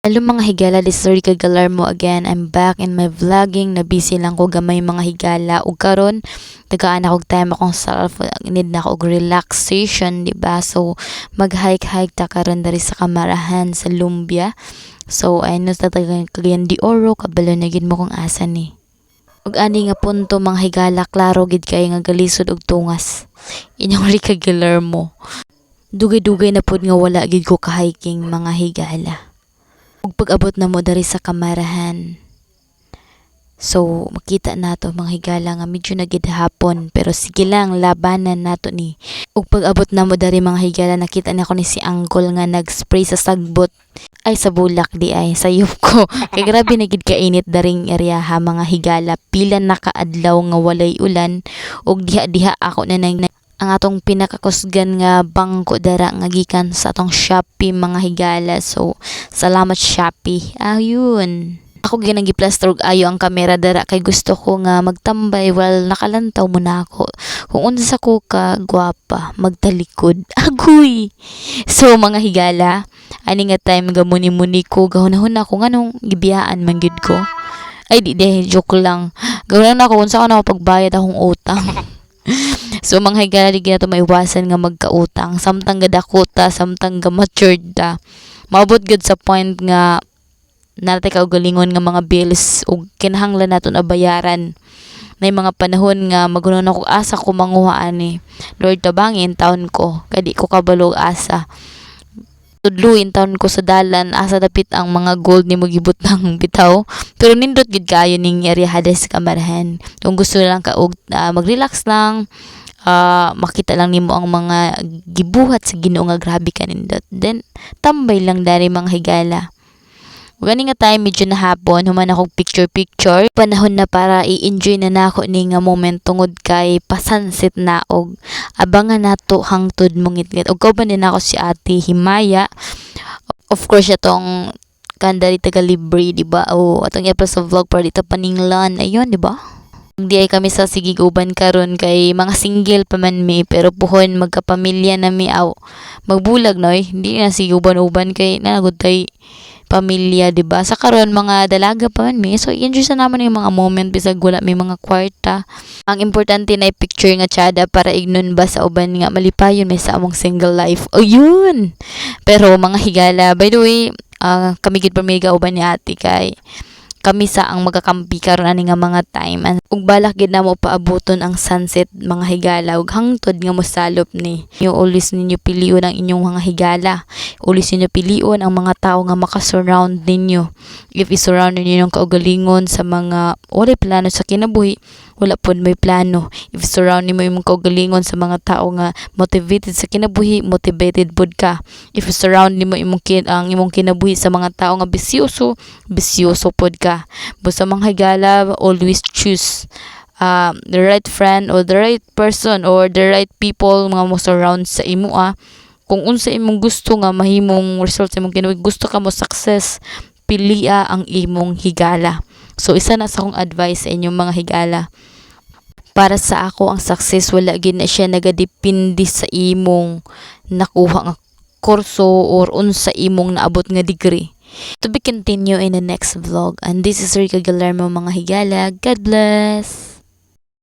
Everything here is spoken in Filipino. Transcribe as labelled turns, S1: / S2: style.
S1: Hello mga higala, this is Rica Galarmo again. I'm back in my vlogging. Na busy lang ko gamay mga higala. Ug karon tagaan ako time akong self. Need na ako relaxation, di ba? So, mag-hike-hike ta karon diri sa Kamarahan sa Lumbia. So, ayun no sa tagang Cagayan de Oro, kabalo na gid mo kung asa ni. Ug ani nga punto mga higala, klaro gid kay nga galisod og tungas. Inyong Rica Galarmo. Dugay-dugay na pud nga wala gid ko ka-hiking mga higala. Ug pag-abot na mo dari sa kamarahan. So, makita nato mga higala nga medyo nagid hapon pero sige lang labanan nato ni. Ug pag-abot na mo dari mga higala nakita na ko ni si Angkol nga nag-spray sa sagbot ay sa bulak di ay sayop ko. Kay grabe na gid kainit daring area ha mga higala. Pila na kaadlaw nga walay ulan ug diha-diha ako na nang ang atong pinakakusgan nga bangko dara nga gikan sa atong Shopee mga higala. So, salamat Shopee. Ayun. Ako ginang giplaster og ayo ang kamera dara kay gusto ko nga magtambay while nakalantaw mo na ako. Kung unsa ko ka gwapa, magtalikod. Agoy. So mga higala, ani nga time nga muni-muni ko gahunahon ako nganong gibiyaan man gyud ko. Ay di de joke lang. Gawin na ako unsa ko na pagbayad akong utang. So higala di to maiwasan nga magkautang samtang gadakota samtang ga ta. Maabot gud sa point nga natay ka og galingon nga mga bills ug kinahanglan naton abayaran. May mga panahon nga magunon ako asa ko manguha ani. Lord tabangin taon ko kadi ko kabalo og asa. Tudluin taon ko sa dalan asa dapit ang mga gold ni mo gibutang bitaw pero nindot gid kayo ning area hades kamarahan kung gusto lang ka og ah, mag-relax lang ah, makita lang nimo ang mga gibuhat sa Ginoo nga grabe ka nindot then tambay lang dari mga higala Gani nga time medyo na hapon, human akong picture-picture. Panahon na para i-enjoy na nako ni nga moment tungod kay pasansit na og abangan nato hangtod mongit-ngit. Og kauban din ako si Ate Himaya. Of course, itong kandari taga libre, di ba? O atong sa vlog para dito paninglan. Ayun, di ba? Di ay kami sa sigiguban karon kay mga single pa man mi pero puhon magkapamilya na mi aw magbulag noy hindi na siguban-uban kay nagud tay pamilya, 'di ba? Sa karon mga dalaga pa man mi. So enjoy sa naman yung mga moment bisag wala may mga kwarta. Ang importante na picture nga tsada para ignon ba sa uban nga malipayon may sa among single life. O yun. Pero mga higala, by the way, ah, kami gid pa may uban ni ate kay kami sa ang magakampi karon ani nga mga time. An- ug balak gid na mo paaboton ang sunset mga higala ug hangtod nga mosalop ni. You always ninyo pilion ang inyong mga higala. Always ninyo pilion ang mga tao nga makasurround ninyo. If i-surround ninyo ng kaugalingon sa mga wala plano sa kinabuhi wala pod may plano if surround nimo imong kaugalingon sa mga tao nga motivated sa kinabuhi motivated pod ka if surround nimo imong kin ang imong kinabuhi sa mga tao nga bisyoso bisyoso pod ka Basta mga higala, always choose um, the right friend or the right person or the right people mga mo surround sa imo ah. Kung unsa imong gusto nga mahimong result sa imong kinabuhi, gusto ka mo success, pilia ang imong higala. So isa na sa akong advice sa inyong mga higala. Para sa ako ang success wala gid na siya nagadepende sa imong nakuha nga kurso or unsa imong naabot nga degree. To be continue in the next vlog. And this is Rica Galermo mga higala. God bless!